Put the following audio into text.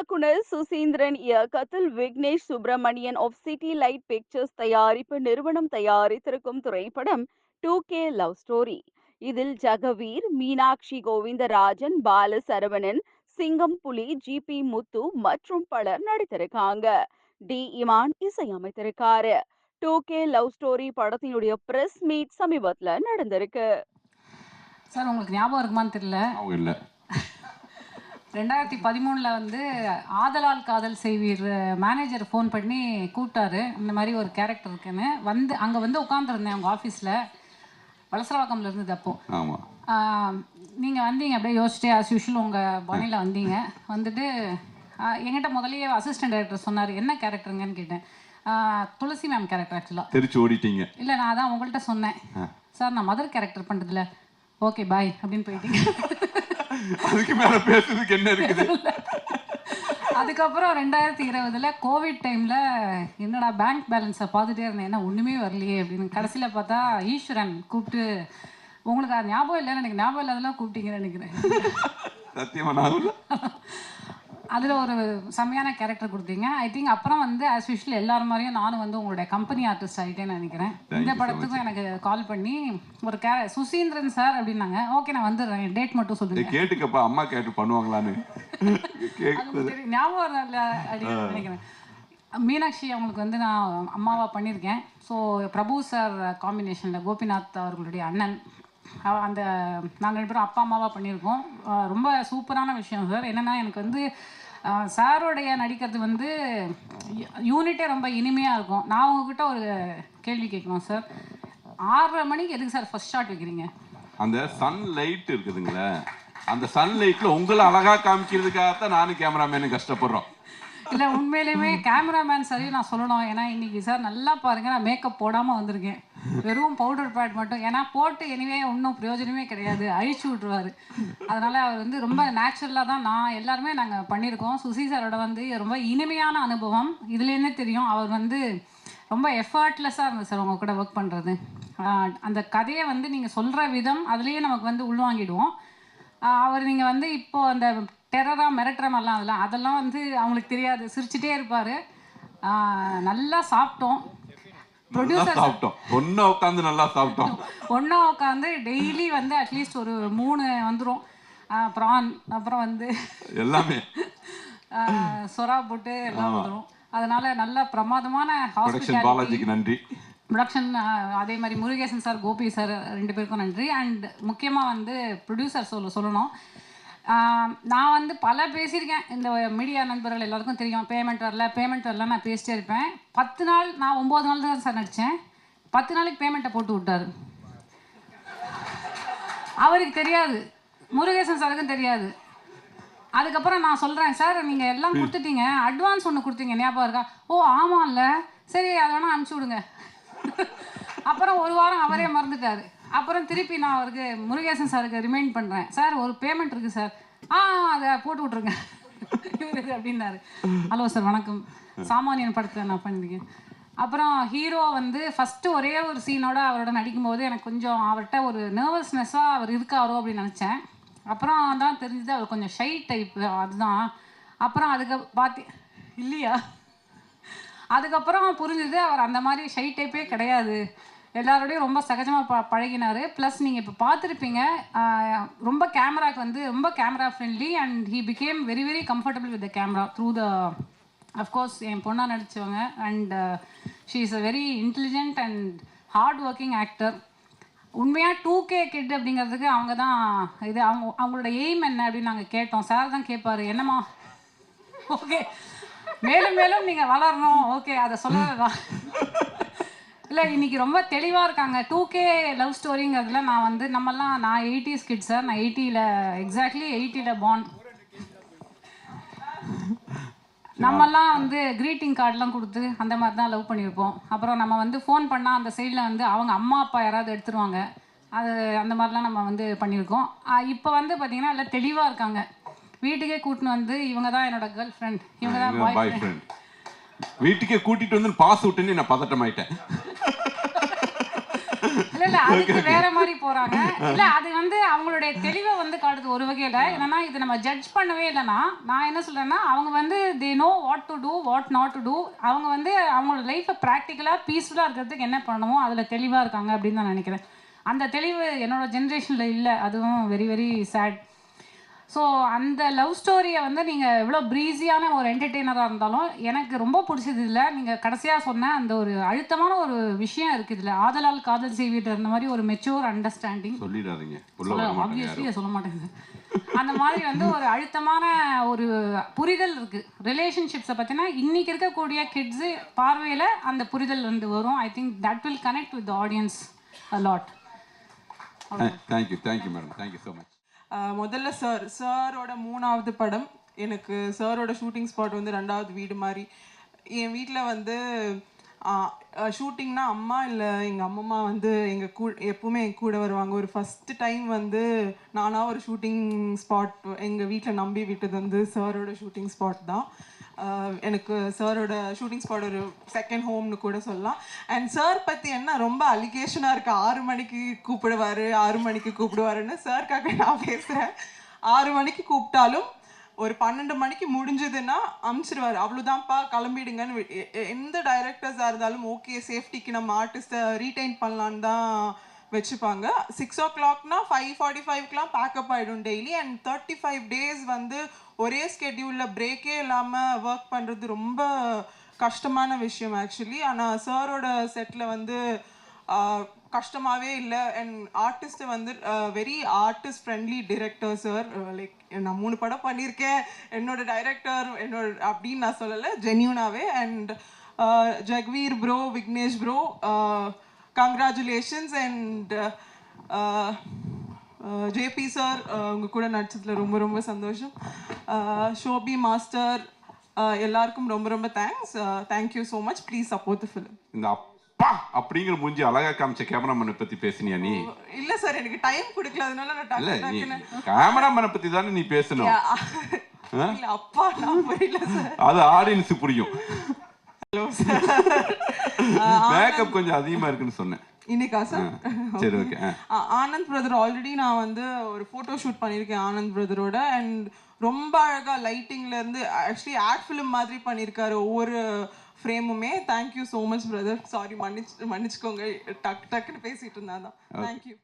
இயக்குனர் சுசீந்திரன் இயக்கத்தில் Vignesh Subramanian of city light pictures தயாரிப்பு நிறுவனம் தயாரித்திருக்கும் திரைப்படம் டூ கே லவ் ஸ்டோரி இதில் ஜெகவீர் மீனாட்சி கோவிந்தராஜன் பால சரவணன் சிங்கம் புலி ஜி பி முத்து மற்றும் பலர் நடித்திருக்காங்க. டி இமான் இசையமைத்திருக்காரு. டூ கே லவ் ஸ்டோரி படத்தினுடைய பிரஸ் மீட் சமீபத்துல நடந்திருக்கு. சார் உங்களுக்கு ஞாபகம் இருக்குமான்னு தெரியல. ரெண்டாயிரத்தி பதிமூணில் வந்து ஆதலால் காதல் செய்வீர் மேனேஜர் ஃபோன் பண்ணி கூப்பிட்டாரு. இந்த மாதிரி ஒரு கேரக்டர் இருக்குன்னு. வந்து அங்கே வந்து உட்காந்துருந்தேன் அவங்க ஆஃபீஸில் வலசரவாக்கம்ல இருந்தது அப்போ. நீங்கள் வந்தீங்க அப்படியே யோசிச்சிட்டே ஆஸ் யூஷுவல் உங்கள் பாணியில் வந்தீங்க. வந்துட்டு என்கிட்ட முதல்லயே அசிஸ்டன்ட் டைரக்டர் சொன்னார் என்ன கேரக்டருங்கன்னு கேட்டேன். துளசி மேம் கேரக்டர் ஆக்சுவலாக தெரிச்சு ஓடிட்டீங்க. இல்லை நான் அதான் உங்கள்கிட்ட சொன்னேன். சார் நான் மதர் கேரக்டர் பண்ணுறதில்ல ஓகே பாய் அப்படின்னு போயிட்டீங்க. அதுக்கு மேல பேசுறதுக்கு என்ன இருக்குது? அதுக்கப்புறம் ரெண்டாயிரத்தி இருபதுல கோவிட் டைம்ல என்னடா பேங்க் பேலன்ஸை பார்த்துட்டே இருந்தேன். என்ன ஒண்ணுமே வரலையே அப்படின்னு. கடைசியில பார்த்தா ஈஸ்வரன் கூப்பிட்டு உங்களுக்கு அது ஞாபகம் இல்லைன்னு எனக்கு ஞாபகம் இல்லாதெல்லாம் கூப்பிட்டீங்கன்னு நினைக்கிறேன். சத்தியமா. அதில் ஒரு செம்மையான கேரக்டர் கொடுத்தீங்க. ஐ திங்க் அப்புறம் வந்து ஆஸ் யூஷுவல் எல்லாரும் மாதிரியும் நானும் வந்து உங்களுடைய கம்பெனி ஆர்டிஸ்ட் ஆகிட்டேன்னு நினைக்கிறேன். இந்த படத்துக்கும் எனக்கு கால் பண்ணி ஒரு கே சுசீந்திரன் சார் அப்படின்னாங்க. ஓகே நான் வந்துடுறேன். டேட் மட்டும் சொல்லுங்க கேட்டுக்கப்பா. அம்மா கேட்டு பண்ணுவாங்களான்னு. ஞாபகம் இல்லை அப்படின்னு நினைக்கிறேன். மீனாட்சி அவங்களுக்கு வந்து நான் அம்மாவா பண்ணியிருக்கேன். ஸோ பிரபு சார் காம்பினேஷனில் கோபிநாத் அவர்களுடைய அண்ணன். அந்த நாங்கள் ரெண்டு பேரும் அப்பா அம்மாவா பண்ணியிருக்கோம். ரொம்ப சூப்பரான விஷயம் சார். என்னென்னா எனக்கு வந்து சாரோடைய நடிக்கிறது வந்து யூனிட்டே ரொம்ப இனிமையாக இருக்கும். நான் உங்ககிட்ட ஒரு கேள்வி கேட்கணும் சார். ஆறரை மணிக்கு எதுக்கு சார் ஃபர்ஸ்ட் ஷாட் வைக்கிறீங்க? அந்த சன் லைட் இருக்குதுங்களே அந்த சன் லைட்ல உங்களை அழகா காமிக்கிறதுக்காகத்தான் நானும் கேமராமேனு கஷ்டப்படுறோம். இல்லை உண்மையிலுமே கேமராமேன் சரி நான் சொல்லணும். ஏன்னா இன்னைக்கு சார் நல்லா பாருங்க. நான் மேக்கப் போடாமல் வந்திருக்கேன். வெறும் பவுடர் பேட் மட்டும். ஏன்னா போட்டு எனிவே ஒன்றும் பிரயோஜனமே கிடையாது. அழிச்சு விட்ருவாரு அதனால அவர் வந்து ரொம்ப நேச்சுரலாக தான் நான் எல்லாருமே நாங்கள் பண்ணியிருக்கோம். சுசி சாரோட வந்து ரொம்ப இனிமையான அனுபவம். இதுலேருந்தே தெரியும். அவர் வந்து ரொம்ப எஃபர்ட்லெஸ்ஸாக இருந்தது சார் உங்கள் கூட ஒர்க் பண்ணுறது அந்த கதையை வந்து நீங்கள் சொல்கிற விதம் அதுலேயே நமக்கு வந்து உள்வாங்கிடுவோம். அவர் நீங்கள் வந்து இப்போது அந்த டெரராக மிரட்டுற மாதிரிலாம் அதெல்லாம் அதெல்லாம் வந்து அவங்களுக்கு தெரியாது. சிரிச்சிட்டே இருப்பார். நல்லா சாப்பிட்டோம். நல்லா ப்ரொடியூசர் சாப்பிட்டோம். ஒன்னா உட்காந்து நல்லா சாப்பிட்டோம். ஒன்றா உட்காந்து டெய்லி வந்து அட்லீஸ்ட் ஒரு மூணு வந்துடும் ப்ரான் அப்புறம் வந்து எல்லாமே. சொரா போட்டு எல்லாம் வந்துடும் அதனால நல்ல பிரமாதமான பாலாஜிக்கு நன்றி. ப்ரொடக்ஷன் அதே மாதிரி முருகேசன் சார் கோபி சார் ரெண்டு பேருக்கும் நன்றி. அண்ட் முக்கியமாக வந்து ப்ரொடியூசர் சொல்ல சொல்லணும். நான் வந்து பல பேசியிருக்கேன். இந்த மீடியா நண்பர்கள் எல்லாருக்கும் தெரியும். பேமெண்ட் வரல பேமெண்ட் வரல நான் பேசிட்டே இருப்பேன். பத்து நாள் நான் ஒம்பது நாள் தான் சார் நடித்தேன். பத்து நாளைக்கு பேமெண்ட்டை போட்டு விட்டாரு. அவருக்கு தெரியாது. முருகேசன் சாருக்கும் தெரியாது. அதுக்கப்புறம் நான் சொல்கிறேன் சார் நீங்கள் எல்லாம் கொடுத்துட்டீங்க. அட்வான்ஸ் ஒன்று கொடுத்தீங்க. ஞாபகம் இருக்கா? ஓ ஆமாம்ல. சரி அதை வேணால் அனுப்பிச்சி விடுங்க. அப்புறம் ஒரு வாரம் அவரே மறந்துட்டார். அப்புறம் திருப்பி நான் அவருக்கு முருகேசன் சாருக்கு ரிமைண்ட் பண்ணுறேன் சார் ஒரு பேமெண்ட் இருக்குது சார். ஆ அதை போட்டு விட்ருங்க அப்படின்னாரு. ஹலோ சார் வணக்கம். சாமானியன் படத்தை நான் பண்ணியிருக்கேன் அப்புறம் ஹீரோ வந்து ஃபஸ்ட்டு ஒரே ஒரு சீனோட அவரோட நடிக்கும்போது எனக்கு கொஞ்சம் அவர்கிட்ட ஒரு நர்வஸ்னஸ்ஸாக அவர் இருக்காரோ அப்படின்னு நினச்சேன். அப்புறம் தான் தெரிஞ்சது அவர் கொஞ்சம் ஷை டைப்பு அதுதான். அப்புறம் அதுக்கு பார்த்து இல்லையா? அதுக்கப்புறம் புரிஞ்சுது அவர் அந்த மாதிரி ஷை டைப்பே கிடையாது. எல்லாரோடையும் ரொம்ப சகஜமாக ப பழகினார். ப்ளஸ் நீங்கள் இப்போ பார்த்துருப்பீங்க ரொம்ப கேமராக்கு வந்து ரொம்ப camera friendly and he became very very comfortable with the camera through the of course என் பொண்ணாக நடித்தவங்க and she is a very intelligent and hard working actor உண்மையாக டூ கே கிட் அப்படிங்கிறதுக்கு அவங்க தான் இது அவங்க அவங்களோட எய்ம் என்ன அப்படின்னு நாங்கள் கேட்டோம். சார் தான் கேட்பாரு என்னம்மா? ஓகே மேலும் மேலும் நீங்கள் வளரணும். ஓகே அதை சொல்லலாம் இல்லை இன்னைக்கு ரொம்ப தெளிவாக இருக்காங்க. டூ கே லவ் ஸ்டோரிங்கிறதுல நான் வந்து நம்மலாம் நான் எயிட்டிஸ் கிட் சார் நான் எயிட்டியில் எக்ஸாக்ட்லி எயிட்டியில் பார்ன் நம்மலாம் வந்து க்ரீட்டிங் கார்டெலாம் கொடுத்து அந்த மாதிரி தான் லவ் பண்ணியிருப்போம். அப்புறம் நம்ம வந்து ஃபோன் பண்ணால் அந்த சைடில் வந்து அவங்க அம்மா அப்பா யாராவது எடுத்துருவாங்க. அது அந்த மாதிரிலாம் நம்ம வந்து பண்ணியிருக்கோம். இப்போ வந்து பார்த்தீங்கன்னா எல்லாம் தெளிவாக இருக்காங்க. வீட்டுக்கே கூட்டின்னு வந்து இவங்க தான் என்னோட கேர்ள் ஃப்ரெண்ட் இவங்க தான் பாய் ஃப்ரெண்ட் வீட்டுக்கே கூட்டிட்டு வந்து பாஸ் விட்டுன்னு நான் பதட்டமாயிட்டேன். இல்ல இல்ல அதுக்கு வேற மாதிரி போறாங்க. இல்ல அது வந்து அவங்களுடைய தெளிவை வந்து காட்டுது ஒரு வகையில. என்னன்னா இது நம்ம ஜட்ஜ் பண்ணவே இல்லைன்னா நான் என்ன சொல்றேன்னா அவங்க வந்து they know what to do what not to do அவங்க வந்து அவங்களோட லைஃப்பை ப்ராக்டிக்கலா பீஸ்ஃபுல்லா இருக்கிறதுக்கு என்ன பண்ணணுமோ அதுல தெளிவா இருக்காங்க அப்படின்னு நான் நினைக்கிறேன். அந்த தெளிவு என்னோட ஜென்ரேஷன்ல இல்லை. அதுவும் வெரி வெரி சேட் ஸோ அந்த லவ் ஸ்டோரியை வந்து நீங்கள் எவ்வளோ ப்ரீஸியான ஒரு என்டர்டெய்னராக இருந்தாலும் எனக்கு ரொம்ப பிடிச்சது இல்லை நீங்கள் கடைசியாக சொன்ன அந்த ஒரு அழுத்தமான ஒரு விஷயம் இருக்குது இதில். ஆதலால் காதல் செய்வீட்டு இருந்த மாதிரி ஒரு மெச்சூர் அண்டர்ஸ்டாண்டிங் சொல்லிடாதீங்க. ஆப்வியஸ்லி. சொல்ல மாட்டேங்குது அந்த மாதிரி வந்து ஒரு அழுத்தமான ஒரு புரிதல் இருக்கு. ரிலேஷன்ஷிப்ஸை பற்றினா இன்னைக்கு இருக்கக்கூடிய கிட்ஸு பார்வையில் அந்த புரிதல் வந்து வரும். I think that will connect with audience a lot thank you thank you madam thank you so much முதல்ல சார் சாரோட மூணாவது படம் எனக்கு சாரோட ஷூட்டிங் ஸ்பாட் வந்து ரெண்டாவது வீடு மாதிரி. என் வீட்டில் வந்து ஷூட்டிங்னா அம்மா இல்லை எங்கள் அம்மம்மா வந்து எங்கள் கூ எப்பவுமே என் கூட வருவாங்க. ஒரு ஃபஸ்ட்டு டைம் வந்து நானாக ஒரு ஷூட்டிங் ஸ்பாட் எங்கள் வீட்டில் நம்பி விட்டது வந்து சாரோட ஷூட்டிங் ஸ்பாட் தான். எனக்கு சாரோட ஷூட்டிங் ஸ்பாட் ஒரு செகண்ட் ஹோம்னு கூட சொல்லலாம். அண்ட் சார் பற்றி என்ன ரொம்ப அலிகேஷனாக இருக்குது ஆறு மணிக்கு கூப்பிடுவாரு ஆறு மணிக்கு கூப்பிடுவாருன்னு சார்க்காக நான் பேசுகிறேன் ஆறு மணிக்கு கூப்பிட்டாலும் ஒரு பன்னெண்டு மணிக்கு முடிஞ்சதுன்னா அமுச்சிடுவார் அவ்வளோதான்ப்பா கிளம்பிடுங்கன்னு எந்த டைரக்டர்ஸாக இருந்தாலும் ஓகே சேஃப்டிக்கு நம்ம ஆர்டிஸ்ட்டை ரீடைன் பண்ணலான்னு தான் வச்சுப்பாங்க. சிக்ஸ் ஓ கிளாக்னா ஃபைவ் ஃபார்ட்டி ஃபைவ்க்கெலாம் பேக்கப் ஆகிடும் daily and thirty five days வந்து ஒரே ஸ்கெட்யூலில் பிரேக்கே இல்லாமல் ஒர்க் பண்ணுறது ரொம்ப கஷ்டமான விஷயம் ஆக்சுவலி ஆனால் சாரோட செட்டில் வந்து கஷ்டமாகவே இல்லை. அண்ட் ஆர்டிஸ்ட்டை வந்து very artist friendly director sir like நான் மூணு படம் பண்ணியிருக்கேன். என்னோட டைரக்டர் என்னோட அப்படின்னு நான் சொல்லலை ஜென்யூனாகவே and Jagveer bro Vignesh bro congratulations and JP sir உங்க கூட நடிச்சதுல ரொம்ப ரொம்ப சந்தோஷம். ஷோபி மாஸ்டர் எல்லாருக்கும் ரொம்ப ரொம்ப thanks thank you so much please support the film இந்த அப்பா அப்படிங்கிற மூஞ்சி அழகா காமிச்ச கேமராமேனை பத்தி பேசுனியா நீ? இல்ல சார் எனக்கு டைம் கொடுக்கல. அதனால நான் இல்ல நீ டக்குன்னு கேமராமேனை பத்தி தானே நீ பேசணும். இல்ல அப்பா நான் புரியல சார் அது ஆடியன்ஸ் புரியும். மேக்கப் கொஞ்சம் அதிகமா இருக்குன்னு சொன்னேன். இன்னைக்கா சார்? சரி ஓகே ஆனந்த் பிரதர் ஆல்ரெடி நான் வந்து ஒரு ஃபோட்டோ ஷூட் பண்ணியிருக்கேன் ஆனந்த் பிரதரோட அண்ட் ரொம்ப அழகா லைட்டிங்ல இருந்து ஆக்சுவலி ஆட் ஃபிலிம் மாதிரி பண்ணியிருக்காரு ஒவ்வொரு ஃப்ரேமுமே thank you so much brother sorry மன்னிச்சு மன்னிச்சுக்கோங்க. டக் டக்குன்னு பேசிட்டு இருந்தாதான். தேங்க்யூ